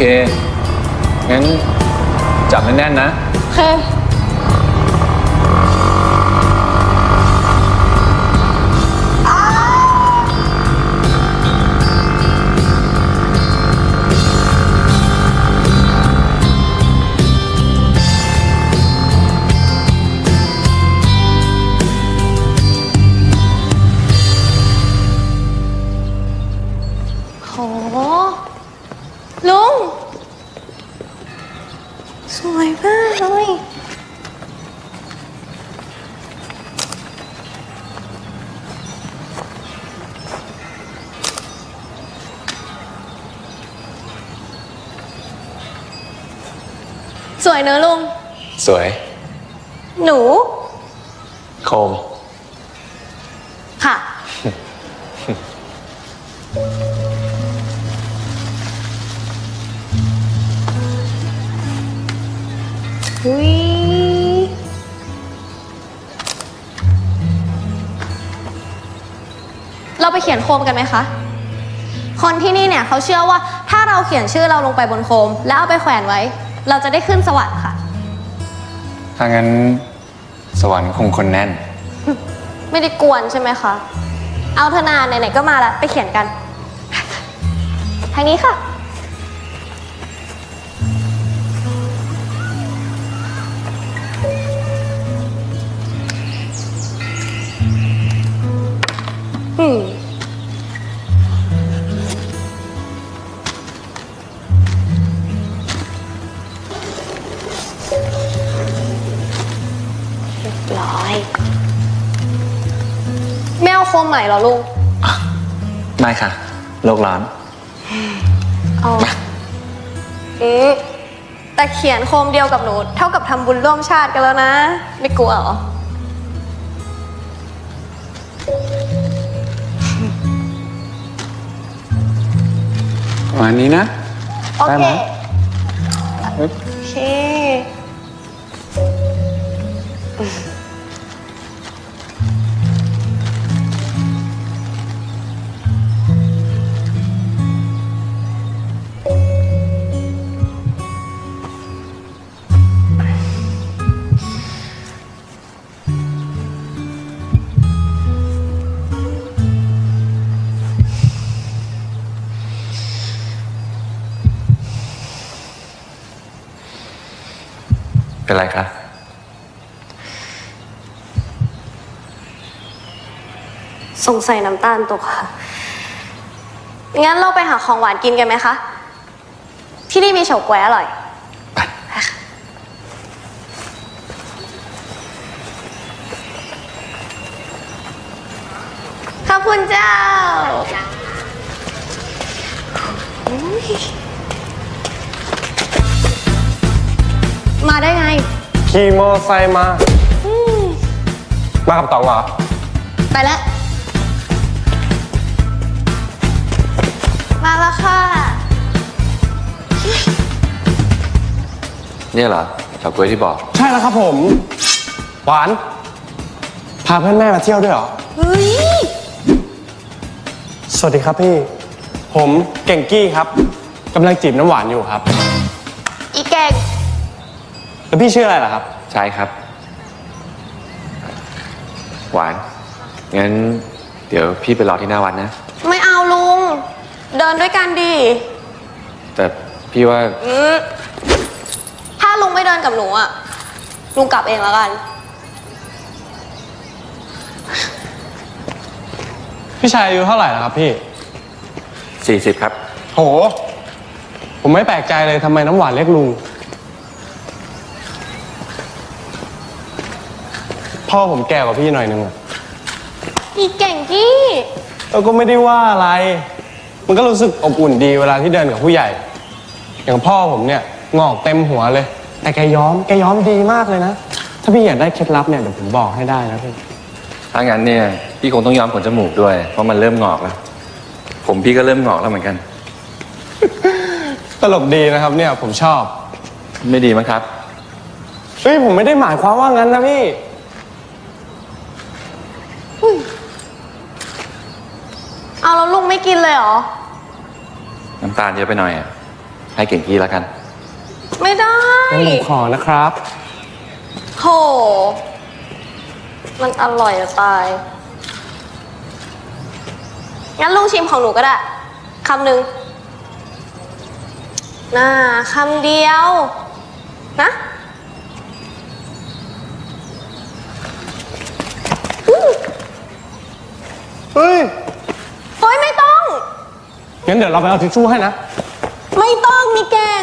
คงั้นจับแน่นๆนะ โอเค สวยมากเลยสวยเนอะลุง สวย หนู โคม ค่ะ ไปเขียนโคมกันไหมคะ คนที่นี่เนี่ยเขาเชื่อว่าถ้าเราเขียนชื่อเราลงไปบนโคม แล้วเอาไปแขวนไว้ เราจะได้ขึ้นสวรรค์ค่ะ ถ้างั้นสวรรค์คงคนแน่น ไม่ได้กวนใช่ไหมคะ เอาเถอะนาไหนๆก็มาแล้วไปเขียนกัน ทางนี้ค่ะ ไม่เอาโคมใหม่เหรอลุง ไม่ค่ะ โลกร้อน เอาอืมแต่เขียนโคมเดียวกับหนู เท่ากับทำบุญร่วมชาติกันแล้วนะ ไม่กลัวเหรอวันนี้นะ โอได้เค ไหม โอเค เป็นไรคะสงสัยน้ำตาลตกค่ะ งั้นเราไปหาของหวานกินกันไหมคะ ที่นี่มีเฉาก๊วยอร่อย ขอบคุณเจ้า มาได้ไง ขี่มอไซค์มา มากับต๋องเหรอ ไปแล้ว มาแล้วค่ะ เนี่ยเหรอเฉาก๊วยที่บอก ใช่แล้วครับผม หวาน พาเพื่อนแม่มาเที่ยวด้วยเหรอ เฮ้ย สวัสดีครับพี่ ผมเก่งกี้ครับกำลังจีบน้ำหวานอยู่ครับอีแกง แล้วพี่ชื่ออะไรล่ะครับ ใช่ครับ หวาน งั้น เดี๋ยวพี่ไปรอที่หน้าวัดนะ ไม่เอาลุง เดินด้วยกันดีแต่พี่ว่าอืมถ้าลุงไม่เดินกับหนูอะลุงกลับเองแล้วกัน พี่ชายอายุเท่าไหร่แล้วครับพี่ 40 ครับ โห ผมไม่แปลกใจเลยทำไมน้ำหวานเรียกลุง พ่อผมแก่กว่าพี่หน่อยนึงอะอีเก่งกี้เราก็ไม่ได้ว่าอะไร มันก็รู้สึกอบอุ่นดีเวลาที่เดินกับผู้ใหญ่ อย่างพ่อผมเนี่ยงอกเต็มหัวเลย แต่แกย้อมแกย้อมดีมากเลยนะ ถ้าพี่อยากได้เคล็ดลับเนี่ยเดี๋ยวผมบอกให้ได้นะพี่ถ้างั้นเนี่ยพี่คงต้องย้อมขนจมูกด้วย เพราะมันเริ่มงอกแล้ว ผมพี่ก็เริ่มงอกแล้วเหมือนกัน ตลกดีนะครับเนี่ยผมชอบ ไม่ดีมั้งครับ เฮ้ยผมไม่ได้หมายความว่างั้นนะพี่ เอาแล้วลุงไม่กินเลยเหรอ น้ำตาลเยอะไปหน่อยอะให้ให้เก่งกี้แล้วกัน ไม่ได้ งั้นผมขอนะครับ โห มันอร่อยจะตาย งั้นลุงชิมของหนูก็ได้ คำหนึ่งน่าคำเดียว นะ เฮ้ย เฮ้ย ไม่ต้อง งั้นเดี๋ยวเราไปเอาทิชชู่ให้นะ ไม่ต้องมีแกง